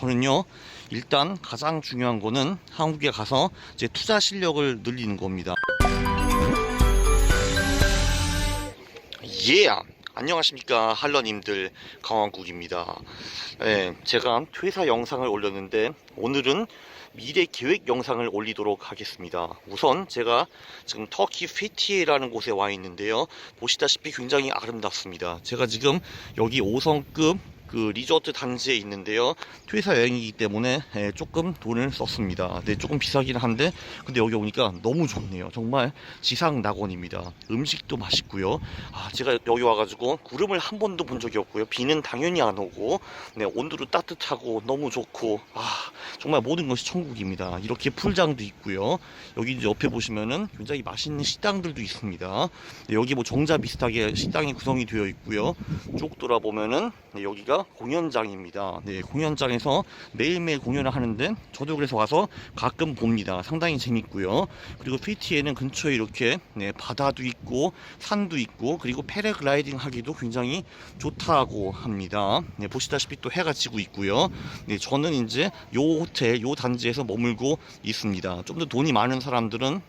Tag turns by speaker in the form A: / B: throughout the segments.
A: 저는요 일단 가장 중요한 거는 한국에 가서 제 투자 실력을 늘리는 겁니다. 예! 안녕하십니까 할러님들 강왕국입니다. 예, 제가 퇴사 영상을 올렸는데 오늘은 미래 계획 영상을 올리도록 하겠습니다. 우선 제가 지금 터키 페티에라는 곳에 와 있는데요. 보시다시피 굉장히 아름답습니다. 제가 지금 여기 5성급 그 리조트 단지에 있는데요. 퇴사 여행이기 때문에 예, 조금 돈을 썼습니다. 네, 조금 비싸긴 한데 근데 여기 오니까 너무 좋네요. 정말 지상 낙원입니다. 음식도 맛있고요. 아, 제가 여기 와가지고 구름을 한 번도 본 적이 없고요. 비는 당연히 안 오고 네, 온도도 따뜻하고 너무 좋고 아, 정말 모든 것이 천국입니다. 이렇게 풀장도 있고요. 여기 이제 옆에 보시면은 굉장히 맛있는 식당들도 있습니다. 네, 여기 뭐 정자 비슷하게 식당이 구성이 되어 있고요. 쭉 돌아보면은 네, 여기가 공연장입니다. 네, 공연장에서 매일매일 공연을 하는데 저도 그래서 와서 가끔 봅니다. 상당히 재밌고요. 그리고 PT에는 근처에 이렇게 네, 바다도 있고 산도 있고 그리고 패러글라이딩 하기도 굉장히 좋다고 합니다. 네, 보시다시피 또 해가 지고 있고요. 네, 저는 이제 요 호텔, 요 단지에서 머물고 있습니다. 좀 더 돈이 많은 사람들은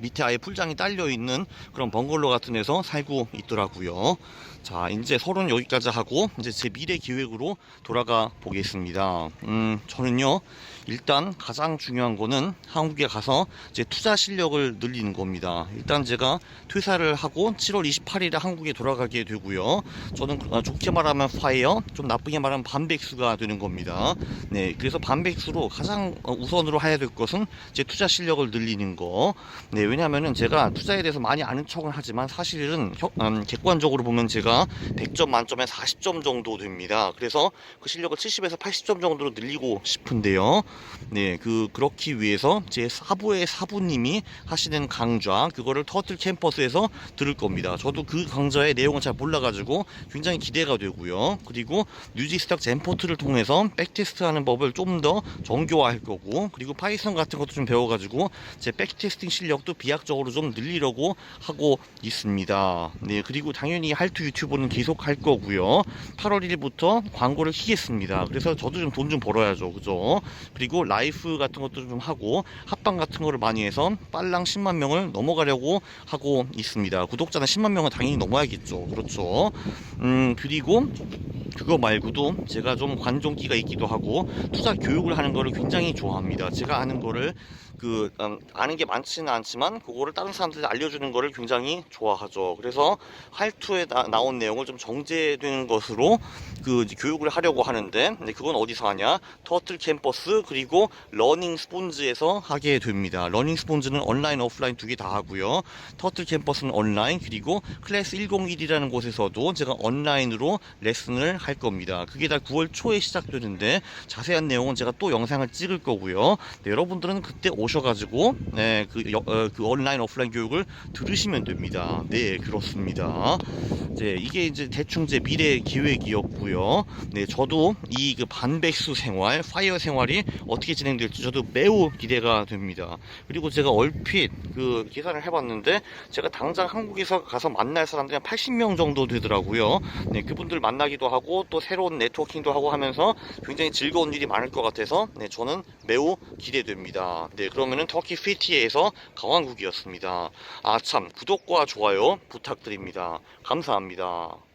A: 밑에 아예 풀장이 딸려 있는 그런 벙글로 같은 데서 살고 있더라고요. 자, 이제 서론 여기까지 하고 이제 제 미래 기획으로 돌아가 보겠습니다. 음, 저는요. 일단 가장 중요한 거는 한국에 가서 제 투자 실력을 늘리는 겁니다. 일단 제가 퇴사를 하고 7월 28일에 한국에 돌아가게 되고요. 저는 어, 좋게 말하면 파이어, 좀 나쁘게 말하면 반백수가 되는 겁니다. 네, 그래서 반백수로 가장 어, 우선으로 해야 될 것은 제 투자 실력을 늘리는 거. 네, 왜냐하면은 제가 투자에 대해서 많이 아는 척은 하지만 사실은 혀- 음, 객관적으로 보면 제가 100점 만점에 40점 정도 됩니다. 그래서 그 실력을 70에서 80점 정도로 늘리고 싶은데요. 네, 그 그렇기 위해서 제 사부의 사부님이 하시는 강좌 그거를 터틀 캠퍼스에서 들을 겁니다. 저도 그 강좌의 내용을 잘 몰라가지고 굉장히 기대가 되고요. 그리고 뉴지스탁 젠포트를 통해서 백테스트하는 법을 좀 더 정교화할 거고 그리고 파이썬 같은 것도 좀 배워가지고 제 백테스팅 실력도 비약적으로 좀 늘리려고 하고 있습니다. 네, 그리고 당연히 할투 유튜브는 계속 할 거고요. 8월 1일부터 광고를 키겠습니다. 그래서 저도 좀돈좀 벌어야죠, 그죠? 그리고 라이프 같은 것도 좀 하고 합방 같은 거를 많이 해서 빨랑 10만 명을 넘어가려고 하고 있습니다. 구독자는 10만 명은 당연히 넘어야겠죠, 그렇죠? 음, 그리고 그거 말고도 제가 좀 관종기가 있기도 하고 투자 교육을 하는 거를 굉장히 좋아합니다. 제가 아는 거를 그 음, 아는 게 많지는 않지만 그거를 다른 사람들한테 알려주는 거를 굉장히 좋아하죠. 그래서 할투에 나, 나온 내용을 좀 정제되는 것으로 그 이제 교육을 하려고 하는데 그건 어디서 하냐? 터틀 캠퍼스 그리고 러닝 스폰즈에서 하게 됩니다. 러닝 스폰즈는 온라인 오프라인 두 개 다 하고요. 터틀 캠퍼스는 온라인 그리고 클래스 101이라는 곳에서도 제가 온라인으로 레슨을 할 겁니다. 그게 다 9월 초에 시작되는데 자세한 내용은 제가 또 영상을 찍을 거고요. 네, 여러분들은 그때 오셔가지고 네, 그, 여- 어, 그 온라인 오프라인 교육을 들으시면 됩니다. 네 그렇습니다. 네, 이게 이제 대충 제 미래 계획이었 고요. 네, 저도 이 그 반백수 생활, 파이어 생활이 어떻게 진행될지 저도 매우 기대가 됩니다. 그리고 제가 얼핏 그 계산을 해봤는데 제가 당장 한국에서 가서 만날 사람들이 한 80명 정도 되더라고요. 네, 그분들 만나기도 하고 또 새로운 네트워킹도 하고 하면서 굉장히 즐거운 일이 많을 것 같아서 네, 저는 매우 기대됩니다. 네, 그러면은 터키 피티에서 강왕국이었습니다. 아, 참, 구독과 좋아요 부탁드립니다. 감사합니다.